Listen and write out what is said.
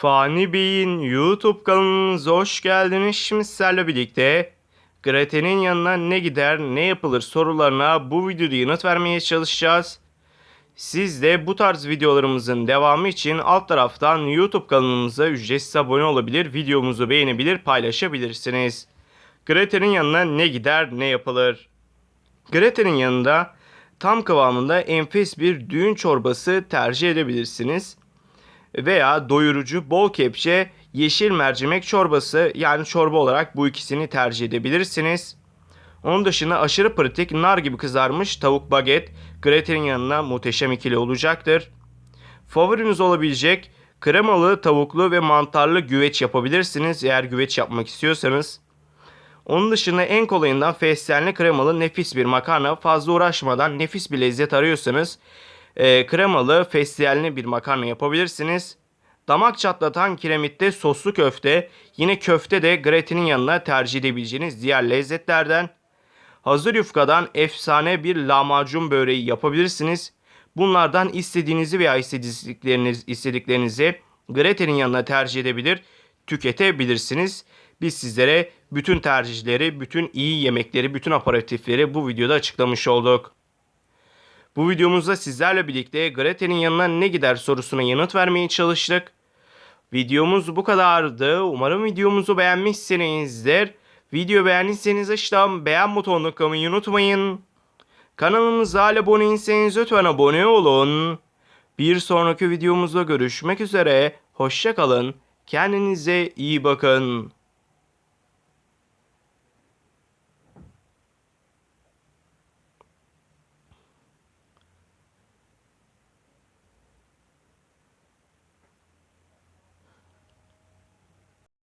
Fani Bey'in YouTube kanalınıza hoş geldiniz. Şimdi sizlerle birlikte Grete'nin yanına ne gider ne yapılır sorularına bu videoda yanıt vermeye çalışacağız. Siz de bu tarz videolarımızın devamı için alt taraftan YouTube kanalımıza ücretsiz abone olabilir, videomuzu beğenebilir, paylaşabilirsiniz. Grete'nin yanına ne gider ne yapılır? Grete'nin yanında tam kıvamında enfes bir düğün çorbası tercih edebilirsiniz veya doyurucu bol kepçe yeşil mercimek çorbası yani çorba olarak bu ikisini tercih edebilirsiniz. Onun dışında aşırı pratik nar gibi kızarmış tavuk baget gratenin yanına muhteşem ikili olacaktır. Favoriniz olabilecek kremalı tavuklu ve mantarlı güveç yapabilirsiniz eğer güveç yapmak istiyorsanız. Onun dışında en kolayından fesleğenli kremalı nefis bir makarna fazla uğraşmadan nefis bir lezzet arıyorsanız e, kremalı fesleğenli bir makarna yapabilirsiniz. Damak çatlatan kiremitte soslu köfte yine köfte de gratinin yanına tercih edebileceğiniz diğer lezzetlerden. Hazır yufkadan efsane bir lahmacun böreği yapabilirsiniz. Bunlardan istediğinizi veya istedikleriniz, istediklerinizi gratenin yanına tercih edebilir, tüketebilirsiniz. Biz sizlere bütün tercihleri, bütün iyi yemekleri, bütün aparatifleri bu videoda açıklamış olduk. Bu videomuzda sizlerle birlikte Grete'nin yanına ne gider sorusuna yanıt vermeye çalıştık. Videomuz bu kadardı. Umarım videomuzu beğenmişsinizdir. Video beğendiyseniz aşağıdan beğen butonuna tıklamayı unutmayın. Kanalımıza abone değilseniz lütfen abone olun. Bir sonraki videomuzda görüşmek üzere. Hoşçakalın. Kendinize iyi bakın.